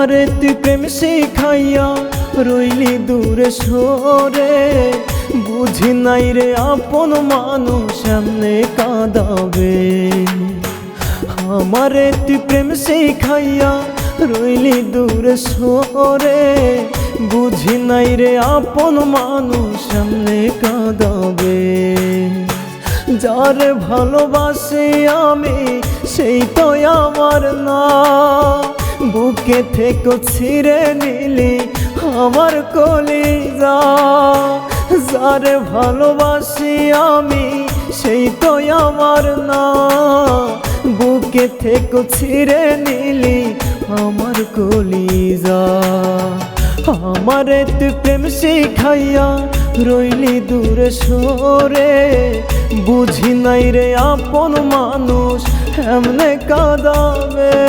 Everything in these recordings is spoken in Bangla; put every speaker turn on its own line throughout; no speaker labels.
আমারে তুই প্রেম শিখাইয়া রইলি দূরে সরে বুঝি নাই রে আপন মানুষ এমনে কাঁদাবে আমারে তুই প্রেম শিখাইয়া রইলি দূরে সরে বুঝি নাই রে আপন মানুষ এমনে কাঁদাবে যার ভালোবাসি আমি সেই তো আমার না বুকে থেকে, ছিঁড়ে নিলি আমার কলিজা। যার ভালোবাসি আমি, সেই তো আমার না। বুকে থেকে, ছিঁড়ে নিলি আমার কলিজা। আমারে তুই প্রেম শিখাইয়া রইলি দূরে সরে। বুঝি নাই রে আপন মানুষ, এমনে কাঁদাবে।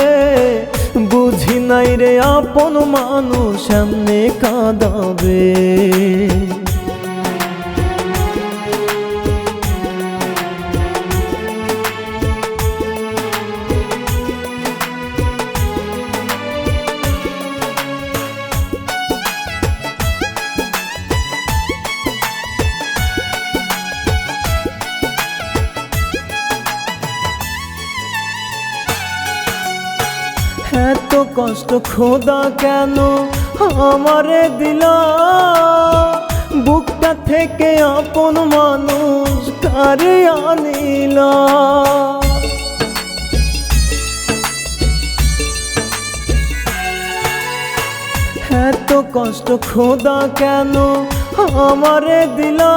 বুঝি নাই রে আপন মানুষ সামনে কাঁদাবে। কষ্ট খোদা কেন আমারে দিলা? বুকটা থেকে আপন মানুষ কারে আনিলা? এত কষ্ট খোদা কেন আমারে দিলা?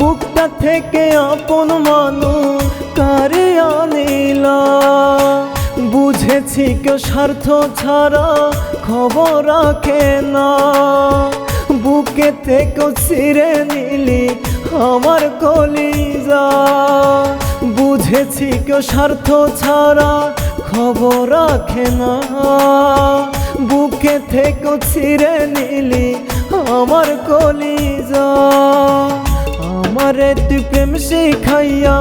বুকটা থেকে আপন মানুষ কারে কেউ স্বার্থ ছাড়া খবর রাখে না। বুকে থেকে ছিঁড়ে নিলি আমার কলিজা। বুঝেছি কেউ স্বার্থ ছাড়া খবর রাখে না। বুকে থেকে ছিঁড়ে নিলি আমার কলিজা। আমারে তুই প্রেম শিখাইয়া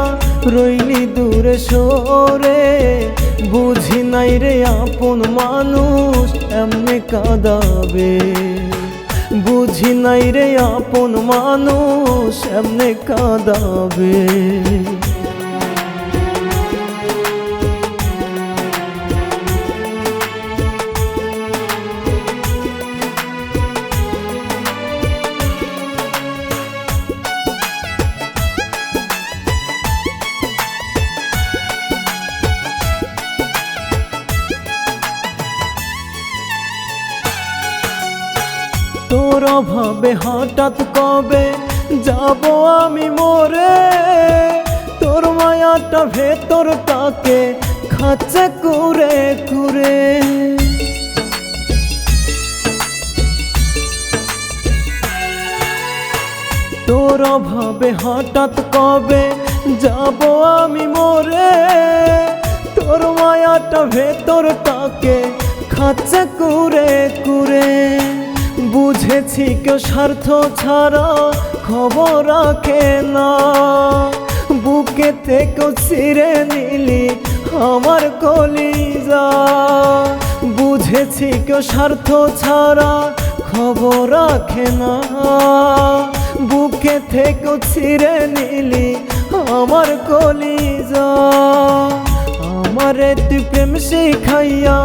রইলি দূরে সরে, বুঝি নাই রে আপন মানুষ এমনি কাঁদাবে। বুঝি নাই রে আপন মানুষ এমনি কাঁদাবে। তোর অভাবে হঠাৎ কবে যাব আমি মরে? তোর মায়াটা ভেতর তাকে খাচ্ছে কুরে কুরে তোর অভাবে হঠাৎ কবে যাব আমি মরে? তোর মায়াটা ভেতর তাকে খাচ্ছে কুরে কুরে বুঝেছি কেউ স্বার্থ ছাড়া খবর রাখে না। বুকে থেকে ছিঁড়ে নিলি আমার কলিজা। বুঝেছি কেউ স্বার্থ ছাড়া খবর রাখে না। বুকে থেকে ছিঁড়ে নিলি আমার কলিজা। আমার তুই প্রেম শিখাইয়া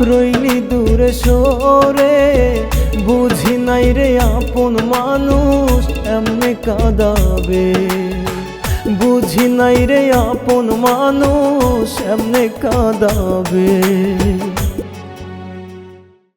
রইলি দূরে সরে। বুঝি নাই রে আপন মানুষ এমনি কাঁদাবে। বুঝি নাই রে আপন মানুষ এমনি কাঁদাবে।